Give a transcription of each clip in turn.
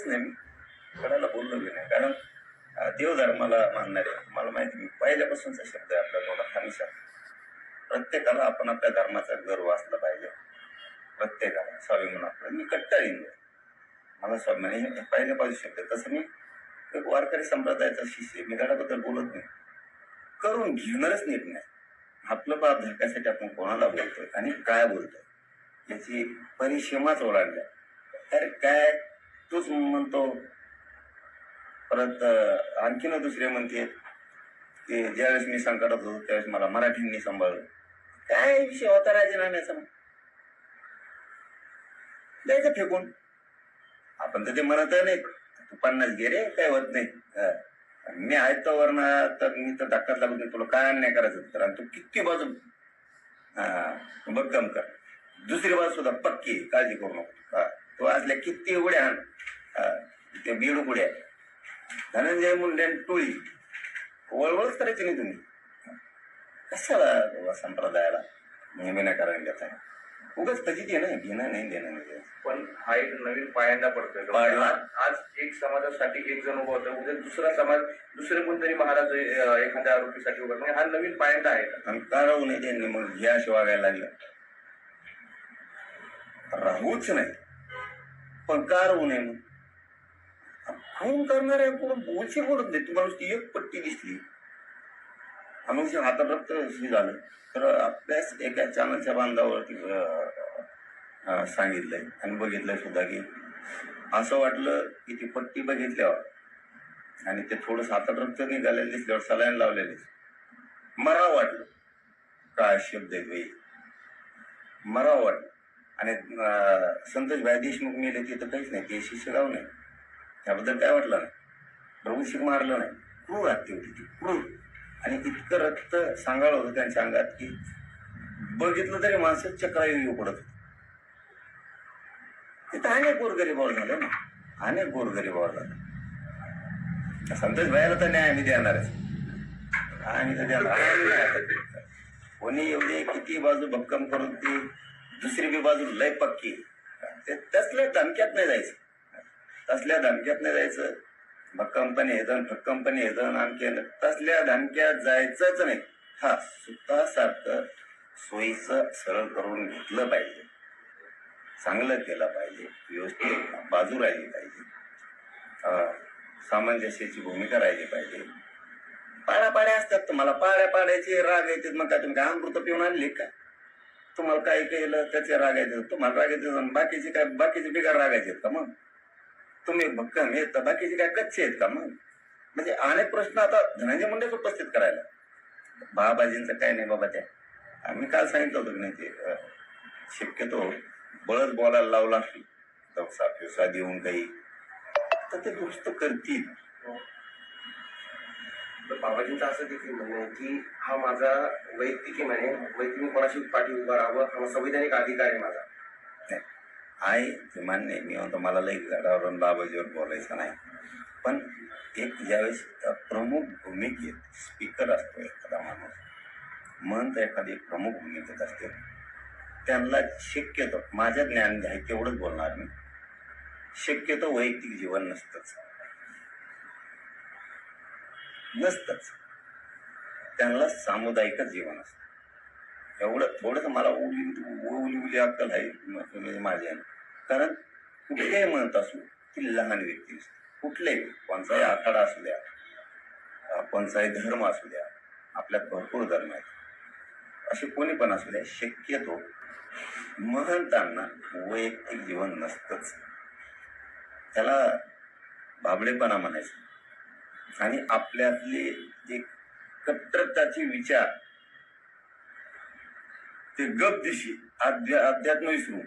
बोललोच नाही मी. कोणाला बोललो बी नाही कारण देवधर्माला मानणारे मला माहिती मी पहिल्यापासूनचा शब्द आहे आपल्या थोडा हमेशा. प्रत्येकाला आपण आपल्या धर्माचा गर्व असला पाहिजे. प्रत्येकाला. स्वाभिमान आपलं. मी कट्टर हिंदू आहे. मला स्वाभिमान हे हे पहिल्यापासून शब्द आहे. तसं मी एक वारकरी संप्रदायाचा शिष्य मी त्याच्याबद्दल बोलत नाही. करून घेणारच नीट नाही. आपलं बाप धरण्यासाठी आपण कोणाला बोलतोय आणि काय बोलतोय याची परिसीमाच ओलांडल्या तर काय तूच म्हणतो. परत आणखीन दुसरे म्हणते की ज्यावेळेस मी संकटात होतो त्यावेळेस मला मराठींनी सांभाळलं. काय विषय होता राजीनाम्याचा? मग द्यायचं फेकून. आपण तर ते म्हणत नाही. तू पन्नास घे रे काय होत नाही. मी आहे तो वरना तर मी तर धक्काच लागत नाही तुला काय अन्याय करायचं तर? आणि तू किती बाजू? हा भक्कम कर. दुसरी बाजू सुद्धा पक्की काळजी करू नको. हा तू असल्या किती उड्या आण ते बीड उड्या धनंजय मुंडे आणि टोळी. वळवळच करायची नाही तुम्ही. कशाला बाबा संप्रदायाला? नेहमी कारण देत आहे. उगाच फजिती आहे ना घेणं नाही देणं नाही. द्यायचं. पण हा एक नवीन पायंडा पडतोय. आज एक समाजासाठी एक जण उभा होता उद्या दुसरा समाज दुसरे कोणतरी महाराज एखाद्या आरोपीसाठी उभा म्हणजे हा नवीन पायंडा आहे. का? राहू नये त्यांनी? मग असे वागायला लागलं. राहूच नाही. पण का राहू नये मग? खून करणाऱ्या कोण? बोलशी बोलत नाही तुम्हाला ती एक पट्टी दिसली. आणि मग हातात रक्त झालं. तर आपल्याच एका चॅनलच्या बांधावरती सांगितलंय. आणि बघितलंय सुद्धा की असं वाटलं की ती पट्टी बघितल्यावर आणि ते थोडंसं हातात रक्त निघालेलं दिसल्यावर सलाईन लावलेले मराव वाटलं. काय शब्द आहे बाई? मराव वाटलं. आणि संतोष भाई देशमुख मेले तिथं काहीच नाही. ते शिष्यगाव नाही. त्याबद्दल काय वाटलं? नाही प्रभूशिक मारलं नाही. क्रूर हत्या होती ती क्रूर. आणि इतकं रक्त सांगाळ होतं त्यांच्या अंगात की बघितलं तरी माणसं चक्रायू येऊ पडत होती. तिथं अनेक गोरगरीबावर झालं ना. अनेक गोरगरीबावर झालं. संतोष भाईला तर न्याय आम्ही देणारच आम्ही तर देणार? आता. कोणी एवढे किती बाजू भक्कम करून ती दुसरी बी बाजू लय पक्की. ते लय धमक्यात नाही जायचं. तसल्या धमक्यात नाही जायचं. भक्कमपणे येतं भक्कमपणे येतं आणखी तसल्या धमक्यात जायचंच नाही. हा सुतासारखं सोयीचं सरळ करून घेतलं पाहिजे. चांगलं केलं पाहिजे. व्यवस्थित बाजू राहिली पाहिजे. सामंजस्याची भूमिका राहिली पाहिजे. पाड्या पाड्या असतात. तुम्हाला पाड्या पाड्याचे राग येतात. मग काय तुम्ही काय अमृत पिऊन आणले का? तुम्हाला काय केलं त्याचे राग येतात. तुम्हाला राग येतात. बाकीचे काय बाकीचे बिगार रागायचे का मग? तुम्ही भक्कम हे तबाकीचे काय कच्चे आहेत का मग? म्हणजे अनेक प्रश्न आता धनंजय मुंडेच उपस्थित करायला. बाबाजींचं काय नाही बाबा त्या. आम्ही काल सांगितलं होतं की नाही ते शक्यतो बळच बोलायला लावला दवसा पिवसा देऊन काही. तर ते दुरुस्त करतील. तर बाबाजींचं असं देखील म्हणणं आहे की हा माझा वैयक्तिक आहे म्हणे. वैयक्तिक कोणाशी पाठी उभा राहावं हा संविधानिक अधिकार आहे माझा. आहे. ते मान्य आहे. मी म्हणतो मला लई झाडावरून बाबाजीवर बोलायचं नाही. पण एक ज्यावेळेस प्रमुख भूमिकेत स्पीकर असतो एखादा माणूस. म्हणत एखादी प्रमुख भूमिकेत असते. त्यांना शक्यतो माझं ज्ञान आहे तेवढंच बोलणार मी. शक्यतो वैयक्तिक जीवन नसतंच. नसतंच. त्यांना सामुदायिकच जीवन असतं. एवढं थोडंसं मला उली उली उली अक्कल आहे म्हणजे माझ्या कारण कुठलेही म्हणत असू ती लहान व्यक्ती असते. कुठलेही कोणचाही आखाडा असू द्या अं, धर्म असू द्या आपल्यात भरपूर धर्म आहेत. असे कोणी पण असू द्या शक्यतो महंतांना वैयक्तिक जीवन नसतंच. त्याला भाबडेपणा म्हणायचं. आणि आपल्यातले एक कट्टरताचे विचार ते गप दिशी अध्या अध्यात्म विसरून.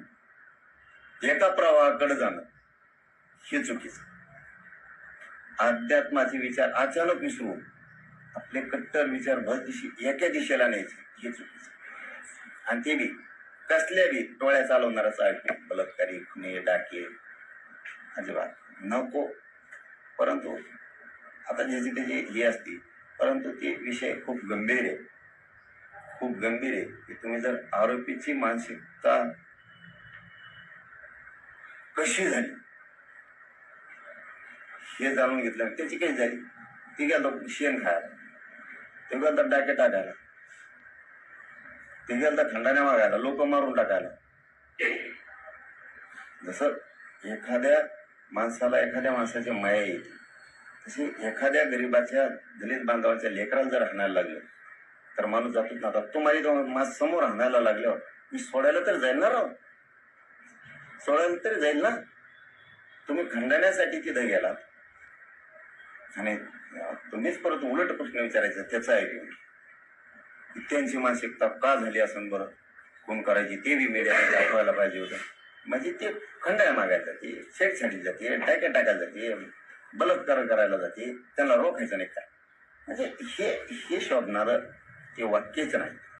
एका प्रवाहाकडे जाणं. हे चुकीचं. अध्यात्माचे विचार अचानक विसरून आपले कट्टर विचार भर दिशी एका दिशेला न्यायचे. हे चुकीचं. आणि ते बी कसल्या बी टोळ्या चालवणाराच ऐकू बलात्कारी खुने डाके अजिबात. नको. परंतु आता ज्याची त्याची हे असते परंतु ते विषय खूप गंभीर आहे. खूप गंभीर आहे. की तुम्ही जर आरोपीची मानसिकता कशी झाली? हे जाणून घेतलं. त्याची काही झाली. ती गेलो शेण खायला. ते गेलं डाके टाकायला ते गेलं खंडाने मागायला. लोक मारून टाकायला. जसं एखाद्या माणसाला एखाद्या माणसाची माया येते. तशी एखाद्या गरीबाच्या दलित बांधवाच्या लेकराला जर हाणायला लागलं तर माणूस जातोच ना. आता माझ्या माझी माझ समोर हाणायला लागल्यावर मी सोडायला तर जाईल ना राव. सोडायला तरी जाईल ना. तुम्ही खंडण्यासाठी तिथं गेलात. आणि तुम्हीच परत उलट प्रश्न विचारायचा त्याचा आहे की त्यांची मानसिकता का झाली असं बरं? कोण करायची ते बी मीडियाने दाखवायला पाहिजे होतं. म्हणजे ते खंडाया मागायला जाते छेडछाडी जाते टाक्या टाकायला जाते बलात्कार करायला जाते त्यांना रोखायचं नाही काय म्हणजे हे हे शोधणारं っていけじゃない。